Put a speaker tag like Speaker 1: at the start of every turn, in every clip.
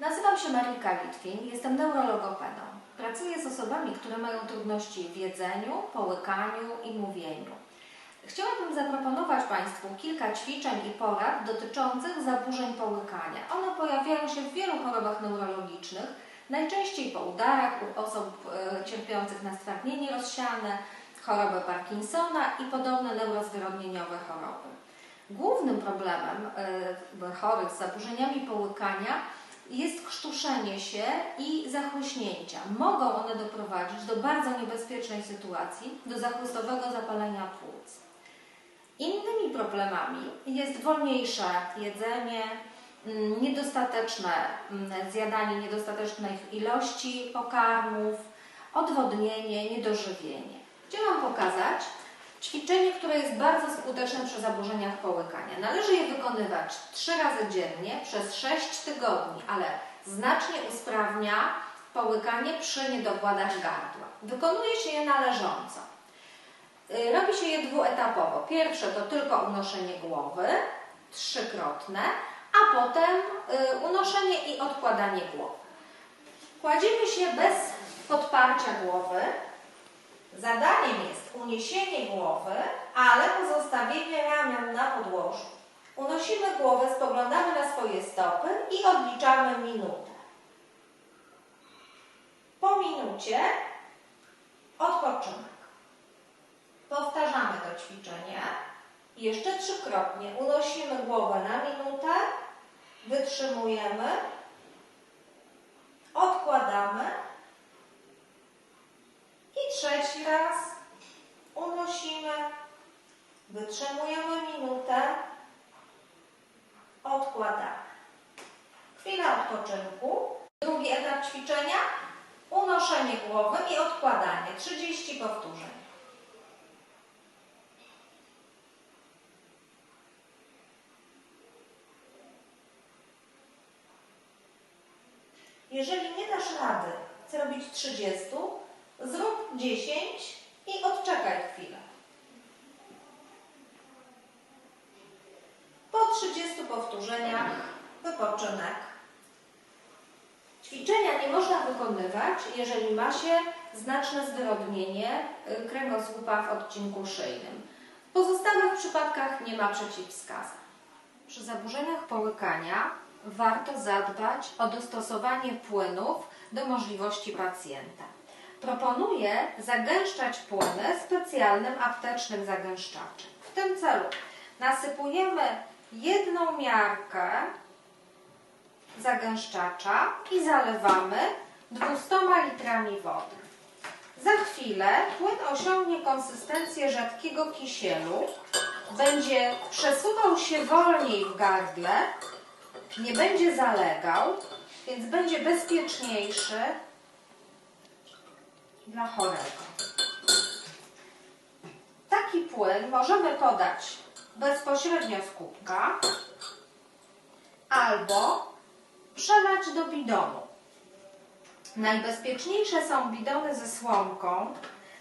Speaker 1: Nazywam się Marika Litwin, jestem neurologopedą. Pracuję z osobami, które mają trudności w jedzeniu, połykaniu i mówieniu. Chciałabym zaproponować Państwu kilka ćwiczeń i porad dotyczących zaburzeń połykania. One pojawiają się w wielu chorobach neurologicznych, najczęściej po udarach u osób e, cierpiących na stwardnienie rozsiane, chorobę Parkinsona i podobne neurozwyrodnieniowe choroby. Głównym problemem e, chorych z zaburzeniami połykania jest krztuszenie się i zachłyśnięcia. Mogą one doprowadzić do bardzo niebezpiecznej sytuacji, do zachłystowego zapalenia płuc. Innymi problemami jest wolniejsze jedzenie, mm, niedostateczne mm, zjadanie niedostatecznych ilości pokarmów, odwodnienie, niedożywienie. Chciałam pokazać ćwiczenie, które jest bardzo skuteczne przy zaburzeniach połykania. Należy je wykonywać trzy razy dziennie przez 6 tygodni, ale znacznie usprawnia połykanie przy niedokładach gardła. Wykonuje się je należąco. Y, Robi się je dwuetapowo. Pierwsze to tylko unoszenie głowy, trzykrotne, a potem y, unoszenie i odkładanie głowy. Kładziemy się bez podparcia głowy. Zadaniem jest uniesienie głowy, ale pozostawienie ramion na podłożu. Unosimy głowę, spoglądamy na swoje stopy i odliczamy minutę. Po minucie odpoczynek. Powtarzamy to ćwiczenie. Jeszcze trzykrotnie unosimy głowę na minutę, wytrzymujemy, odkładamy i trzeci raz unosimy, wytrzymujemy minutę, odkładamy. Chwila odpoczynku. Drugi etap ćwiczenia. Unoszenie głowy i odkładanie. 30 powtórzeń. Jeżeli nie dasz rady zrobić 30, zrób 10 i odczekaj chwilę. Po 30 powtórzeniach wypoczynek. Ćwiczenia nie można wykonywać, jeżeli ma się znaczne zwyrodnienie y, kręgosłupa w odcinku szyjnym. W pozostałych przypadkach nie ma przeciwwskazań. Przy zaburzeniach połykania warto zadbać o dostosowanie płynów do możliwości pacjenta. Proponuję zagęszczać płyny specjalnym aptecznym zagęszczaczem. W tym celu nasypujemy jedną miarkę zagęszczacza i zalewamy 200 litrami wody. Za chwilę płyn osiągnie konsystencję rzadkiego kisielu, będzie przesuwał się wolniej w gardle, nie będzie zalegał, więc będzie bezpieczniejszy dla chorego. Taki płyn możemy podać bezpośrednio z kubka albo przelać do bidonu. Najbezpieczniejsze są bidony ze słomką.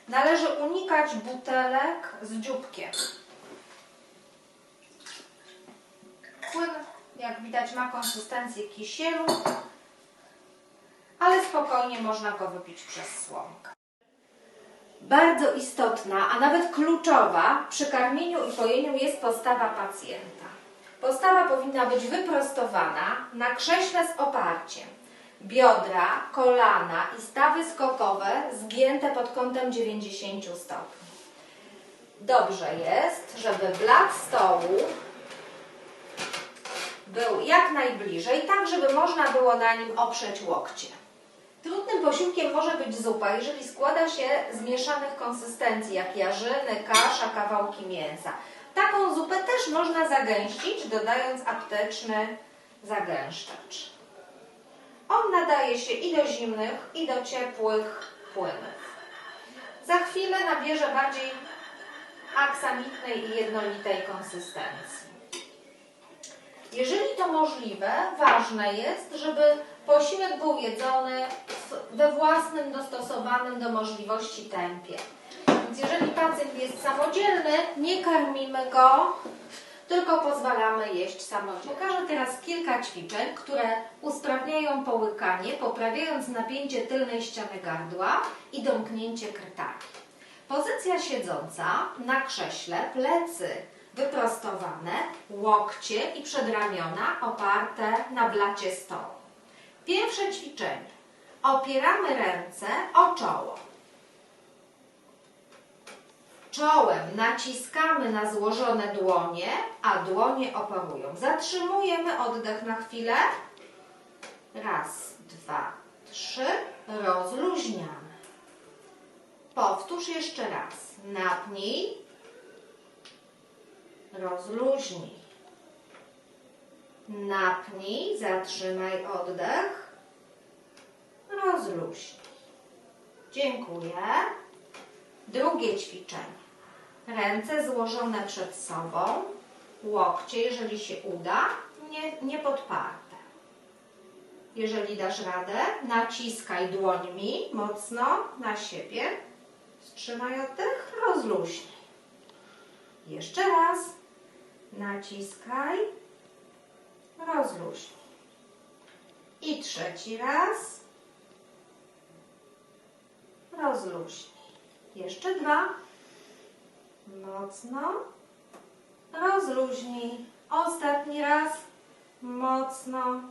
Speaker 1: Należy unikać butelek z dzióbkiem. Płyn, jak widać, ma konsystencję kisielu, ale spokojnie można go wypić przez słomkę. Bardzo istotna, a nawet kluczowa przy karmieniu i pojeniu jest postawa pacjenta. Postawa powinna być wyprostowana na krześle z oparciem. Biodra, kolana i stawy skokowe zgięte pod kątem 90 stopni. Dobrze jest, żeby blat stołu był jak najbliżej, tak żeby można było na nim oprzeć łokcie. Trudnym posiłkiem może być zupa, jeżeli składa się z mieszanych konsystencji, jak jarzyny, kasza, kawałki mięsa. Taką zupę też można zagęścić, dodając apteczny zagęszczacz. On nadaje się i do zimnych, i do ciepłych płynów. Za chwilę nabierze bardziej aksamitnej i jednolitej konsystencji. Jeżeli to możliwe, ważne jest, żeby posiłek był jedzony we własnym, dostosowanym do możliwości tempie. Więc jeżeli pacjent jest samodzielny, nie karmimy go tylko pozwalamy jeść samodzielnie. Pokażę teraz kilka ćwiczeń, które usprawniają połykanie, poprawiając napięcie tylnej ściany gardła i domknięcie krtani. Pozycja siedząca na krześle, plecy wyprostowane, łokcie i przedramiona oparte na blacie stołu. Pierwsze ćwiczenie. Opieramy ręce o czoło. Czołem naciskamy na złożone dłonie, a dłonie oporują. Zatrzymujemy oddech na chwilę. Raz, dwa, trzy. Rozluźniamy. Powtórz jeszcze raz. Napnij. Rozluźnij. Napnij, zatrzymaj oddech. Rozluźnij. Dziękuję. Drugie ćwiczenie. Ręce złożone przed sobą, łokcie, jeżeli się uda, nie, nie podparte. Jeżeli dasz radę, naciskaj dłońmi mocno na siebie. Wstrzymaj oddech, rozluźnij. Jeszcze raz. Naciskaj, rozluźnij. I trzeci raz. Rozluźnij. Jeszcze dwa. Mocno. Rozluźnij. Ostatni raz. Mocno.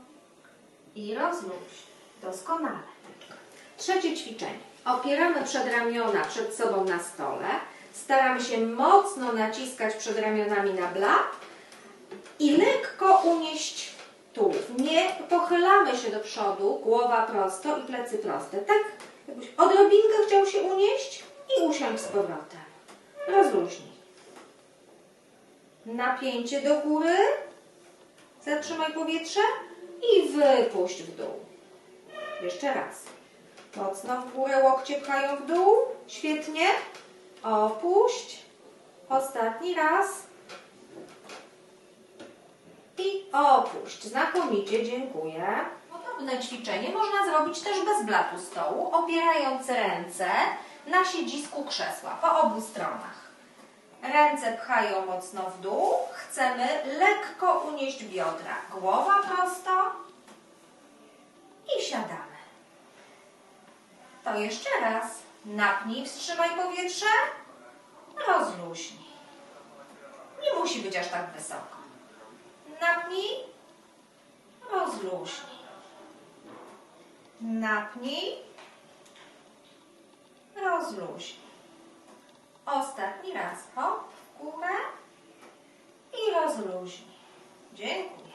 Speaker 1: I rozluźnij. Doskonale. Trzecie ćwiczenie. Opieramy przedramiona przed sobą na stole. Staramy się mocno naciskać przed ramionami na blat i lekko unieść tułów. Nie pochylamy się do przodu, głowa prosto i plecy proste. Tak, jakbyś odrobinkę chciał się unieść i usiądź z powrotem. Rozluźnij. Napięcie do góry. Zatrzymaj powietrze i wypuść w dół. Jeszcze raz. Mocno w górę łokcie pchają w dół. Świetnie. Opuść. Ostatni raz. I opuść. Znakomicie, dziękuję. Podobne ćwiczenie można zrobić też bez blatu stołu, opierając ręce na siedzisku krzesła po obu stronach. Ręce pchają mocno w dół. Chcemy lekko unieść biodra. Głowa prosto i siadamy. To jeszcze raz. Napnij, wstrzymaj powietrze. Rozluźnij. Nie musi być aż tak wysoko. Napnij. Rozluźnij. Napnij. Rozluźnij. Ostatni raz. Hop, w górę i rozluźnij. Dziękuję.